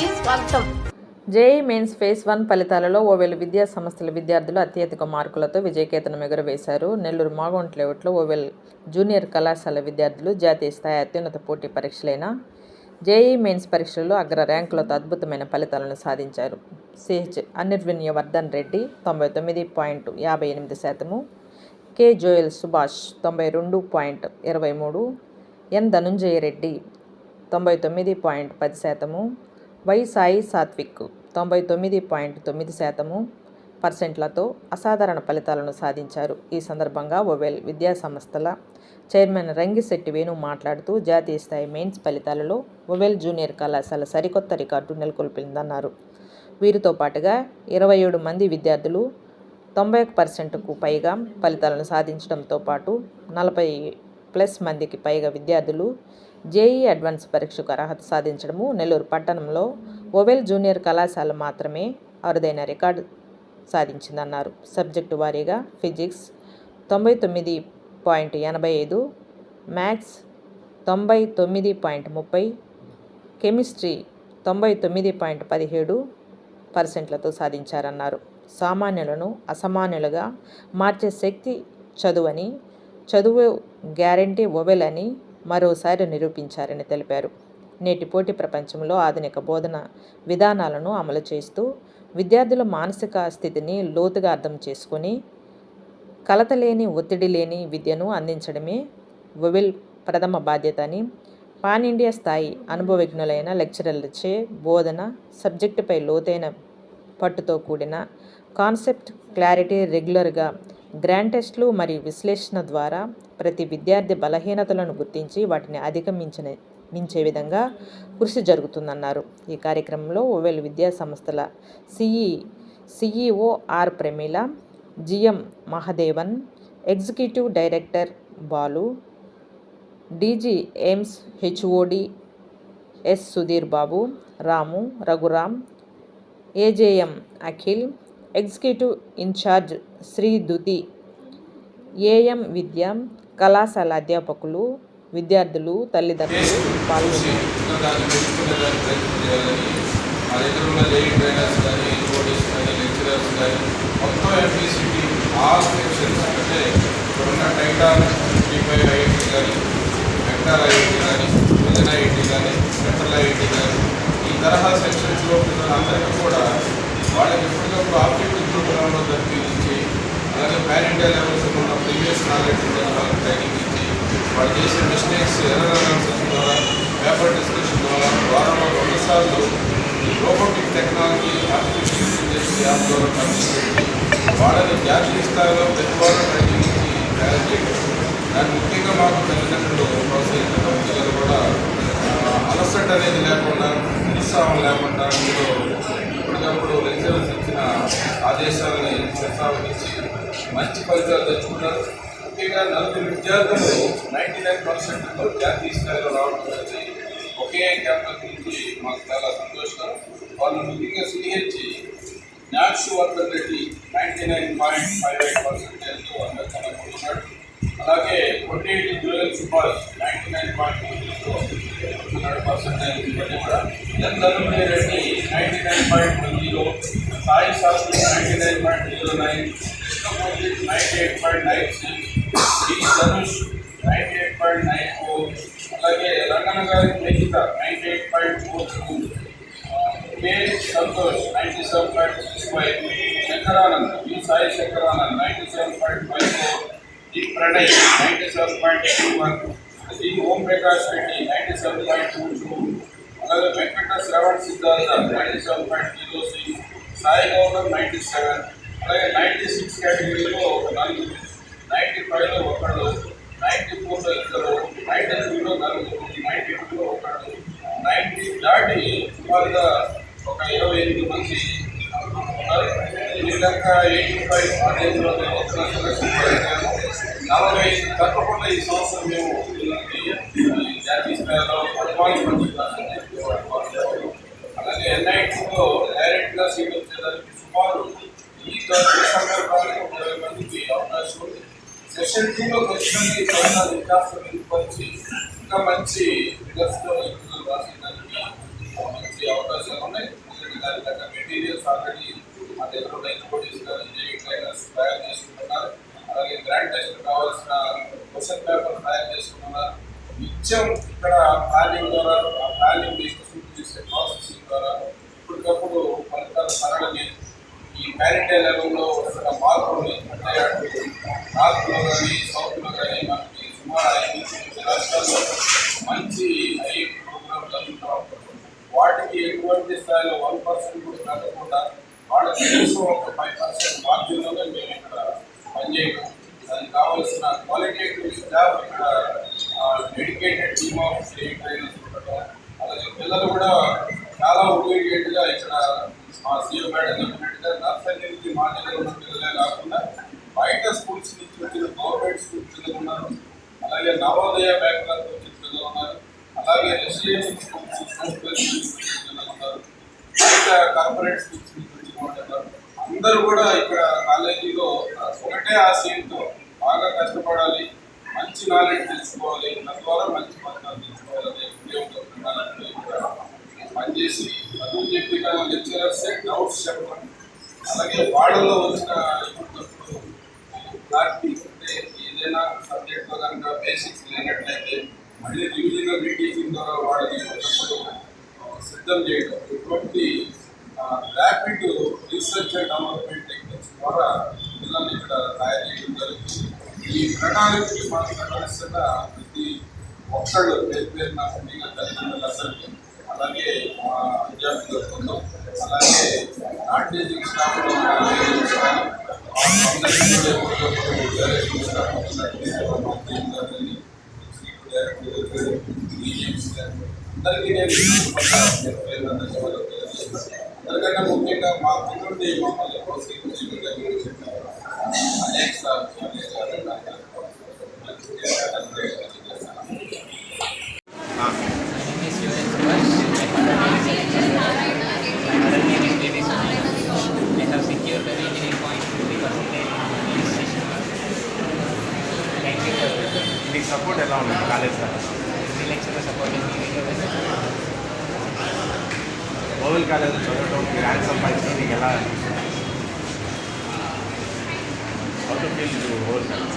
స్వాగతం JEE mains face one ఫలితాలలో ఓవేలు విద్యా సంస్థల విద్యార్థులు అత్యధిక మార్కులతో విజయకేతనం ఎగురవేశారు. నెల్లూరు మాగొంట్ లేఅవుట్లో ఓవెల్ జూనియర్ కళాశాల విద్యార్థులు జాతీయ స్థాయి అత్యున్నత పోటీ పరీక్షలైన జేఈ మెయిన్స్ పరీక్షల్లో అగ్ర ర్యాంకులతో అద్భుతమైన ఫలితాలను సాధించారు. సిహెచ్ అనిర్విన్య వర్ధన్ రెడ్డి తొంభై తొమ్మిది పాయింట్ యాభై ఎనిమిది శాతము కె జోయల్ సుభాష్ తొంభై రెండు పాయింట్ ఇరవై మూడు ఎన్ ధనుంజయ రెడ్డి తొంభై తొమ్మిది పాయింట్ పది శాతము వై సాయి సాత్విక్ తొంభై తొమ్మిది పాయింట్ తొమ్మిది శాతము పర్సెంట్లతో అసాధారణ ఫలితాలను సాధించారు. ఈ సందర్భంగా ఒవెల్ విద్యాసంస్థల చైర్మన్ రంగిశెట్టి వేణు మాట్లాడుతూ జాతీయ స్థాయి మెయిన్స్ ఫలితాలలో ఒవెల్ జూనియర్ కళాశాల సరికొత్త రికార్డు నెలకొల్పిందన్నారు. వీరితో పాటుగా ఇరవై ఏడు మంది విద్యార్థులు తొంభై ఒక పర్సెంట్కు పైగా ఫలితాలను సాధించడంతో పాటు నలభై ప్లస్ మందికి పైగా విద్యార్థులు జేఈ అడ్వాన్స్ పరీక్షకు అర్హత సాధించడము నెల్లూరు పట్టణంలో ఓవెల్ జూనియర్ కళాశాల మాత్రమే అరుదైన రికార్డు సాధించిందన్నారు. సబ్జెక్టు వారీగా ఫిజిక్స్ తొంభై తొమ్మిది పాయింట్ ఎనభై ఐదు మ్యాథ్స్ తొంభై తొమ్మిది పాయింట్ ముప్పై కెమిస్ట్రీ తొంభై తొమ్మిది పాయింట్ పదిహేడు పర్సెంట్లతో సాధించారన్నారు. సామాన్యులను అసామాన్యులుగా మార్చే శక్తి చదువని చదువు గ్యారంటీ ఒవెల్ అని మరోసారి నిరూపించారని తెలిపారు. నేటి పోటీ ప్రపంచంలో ఆధునిక బోధన విధానాలను అమలు చేస్తూ విద్యార్థుల మానసిక స్థితిని లోతుగా అర్థం చేసుకొని కలత లేని ఒత్తిడి లేని విద్యను అందించడమే ఒవెల్ ప్రథమ బాధ్యత అని పాన్ ఇండియా స్థాయి అనుభవజ్ఞులైన లెక్చరర్లచే బోధన సబ్జెక్టుపై లోతైన పట్టుతో కూడిన కాన్సెప్ట్ క్లారిటీ రెగ్యులర్గా గ్రాండ్ టెస్ట్లు మరియు విశ్లేషణ ద్వారా ప్రతి విద్యార్థి బలహీనతలను గుర్తించి వాటిని అధిగమించిన మించే విధంగా కృషి జరుగుతుందన్నారు. ఈ కార్యక్రమంలో ఓవెల్ విద్యా సంస్థల CE CEO R Pramila GM Mahadevan executive director Balu DG AIMS HOD S Sudheer Babu Ramu Raghuram AJM Akhil executive incharge Shri Duti AM విద్య కళాశాల అధ్యాపకులు విద్యార్థులు తల్లిదండ్రులు పాల్గొన్నారు. ఈ తరహా సెక్షన్స్లో పిల్లలందరికీ కూడా వాళ్ళకి ఎప్పటికప్పుడు ఆబ్జెక్టివ్ ప్రోగ్రాంలో తప్పించి అలాగే పాన్ ఇండియా లెవెల్స్ ఉన్న ప్రీవియస్ నాలెడ్జ్ వాళ్ళకి ట్రైనింగ్ ఇచ్చి వాళ్ళు చేసే మిస్టేక్స్ ఎర్రర్ అనాలిసిస్ ద్వారా పేపర్ డిస్కషన్ ద్వారా వారంలో రెండుసార్లు robotic technology artificial intelligence app ద్వారా కనిపిస్తుంది వాళ్ళని జాతీయ స్థాయిలో ప్రతి వారం ట్రైనింగ్ ఇచ్చి తయారు చేయడం. దాన్ని ముఖ్యంగా మాకు తల్లిదండ్రులు ఫలితాలు తెచ్చుకున్నారు ముఖ్యంగా నలుగురు విద్యార్థులు నైంటీ నైన్ పర్సెంట్ జాతీయ స్థాయిలో రావడం అనేది ఒకే క్యాంపస్ నుంచి మాకు చాలా సంతోషం. వాళ్ళు ముఖ్యంగా CH న్యాక్స్ Vardhan Reddy ninety nine point five eight పర్సెంటేజ్తో అందుకున్నాడు అలాగే Kotteti Jewel Subhash ninety nine point two percentage ఇవన్నీ కూడా N Dhananjaya Reddy ninety nine point zero Sai Shastri ninety nine point zero nine Krishnamurthy ninety eight point nine six D Dhanush ninety eight point nine four అలాగే రంగన గారి Nikhita ninety eight point four two K Santosh ninety seven point six five Shankaranand V Sai Shankaranand ninety seven point five four D Pranay ninety seven point two one D Om Prakash Reddy ninety seven point two two అలాగే Venkata Shravan Siddhartha ninety seven point zero six Sai Gaurav ninety seven అలాగే ninety six కేటగిరీలో ఒక నలుగురు ninety ఫైవ్లో ఒకళ్ళు ninety ఫోర్లో ఇద్దరు ninety త్రీలో నలుగురు నైంటీ టూలో ఒకళ్ళు నైంటీ దాటి సుమారుగా ఒక ఇరవై ఎనిమిది మంది ఉన్నారు. వీళ్ళంతా ఎయిటీ ఫైవ్ పదిహేనులో మేము వచ్చిన సెలక్షన్ చేశాము. నలభై తప్పకుండా ఈ సంవత్సరం మేము వీళ్ళకి ఈ జాతీయ స్థాయిలో పదహారు మంది అలాగే ఎన్ఐటీలో డైరెక్ట్గా సీట్ వచ్చేదానికి సుమారు ఈ సందర్భానికి ఒక ఇరవై మందికి అవకాశం ఉంది సెషన్ టూలోకి వచ్చినది పైన వికాసం మెరుగుపరిచి ఇంకా మంచి రిజల్ట్స్తో రాసేదానికి మంచి అవకాశాలు ఉన్నాయి ఎందుకంటే దాని తగ్గ మెటీరియల్స్ ఆల్రెడీ మా దగ్గర ఉన్న ఇంపోర్టీస్ ట్రైనర్స్ తయారు చేసుకుంటున్నారు అలాగే గ్రాండ్ టెస్ట్ కావాల్సిన క్వశ్చన్ పేపర్ తయారు చేసుకుంటున్నారు నిత్యం ఇక్కడ ప్లానింగ్ ద్వారా ఆ ప్లానింగ్ డిస్కషన్ చేసే ప్రాసెసింగ్ ద్వారా ఇప్పటికప్పుడు ఫలితాలు సరళని ఈ ప్యారిటీ లెవెల్లో వస్తున్న మార్పుల్ని అంటే అటు నార్త్లో కానీ సౌత్లో కానీ మనకి సుమారు ఐదు రాష్ట్రాల్లో మంచి ఐ ప్రోగ్రామ్ జరుగుతూ వాటికి ఎటువంటి స్థాయిలో వన్ పర్సెంట్ కూడా తగ్గకుండా వాళ్ళకి కనీసం ఒక ఫైవ్ పర్సెంట్ మార్జిన్లోనే మేము ఇక్కడ పనిచేయడం దానికి కావాల్సిన క్వాలిటేటివ్ స్టాఫ్ ఇక్కడ డెడికేటెడ్ టీమ్ ఆఫ్ ట్రైనర్స్ ఉండటం అలాగే పిల్లలు కూడా చాలా ఉపయోగేట్గా ఇక్కడ మా సీఎం మేడం చెప్పినట్టుగా నర్సరీ నుంచి మా దగ్గర ఉన్న పిల్లలే కాకుండా బయట స్కూల్స్ నుంచి వచ్చిన గవర్నమెంట్ స్కూల్ పిల్లలు ఉన్నారు. అలాగే నవోదయ బ్యాక్గ్రౌండ్ వచ్చిన పిల్లలు ఉన్నారు. అలాగే రెసిడెన్షియల్ స్కూల్స్ స్కూల్స్ పిల్లలు ఉన్నారు. బయట కార్పొరేట్ స్కూల్స్ నుంచి వచ్చిన వాళ్ళు అందరూ కూడా ఇక్కడ కాలేజీలో ఒకటే ఆశయంతో బాగా కష్టపడాలి మంచి నాలెడ్జ్ తెలుసుకోవాలి. తద్వారా మంచి పథకాలు తెలుసుకోవాలి పనిచేసి చదువు చెప్పిన లెక్చరర్స్ డౌట్స్ చెప్పండి అలాగే వాళ్ళలో వచ్చిన ఇప్పుడు తీసుకుంటే అంటే ఏదైనా సబ్జెక్ట్లో కనుక బేసిక్స్ లేనట్లయితే మళ్ళీ రివిజన్ రీటీచింగ్ ద్వారా వాళ్ళని సిద్ధం చేయడం ఇటువంటి rapid research and development techniques ద్వారా పిల్లల్ని ఇక్కడ తయారు చేయడం జరుగుతుంది ఈ ప్రణాళికకి మనం కనిపిస్తున్న ప్రతి ఒక్కళ్ళు పేరు పేరు నా ముఖ్యంగా తల్లిదండ్రులందరికీ అలాగే మా విద్యార్థుల అలాగే నాట్ టీచింగ్ స్టాఫ్ అందరికన్నా ముఖ్యంగా మా పిల్లల్ని మమ్మల్ని ప్రోత్సహించిన అనేక సార్లు అనేక I ఓవెల్ కాలేజ్ చదవడం మీరు ర్యాంక్ సంపాదించి నీకు ఎలా అవుట్ ఆఫ్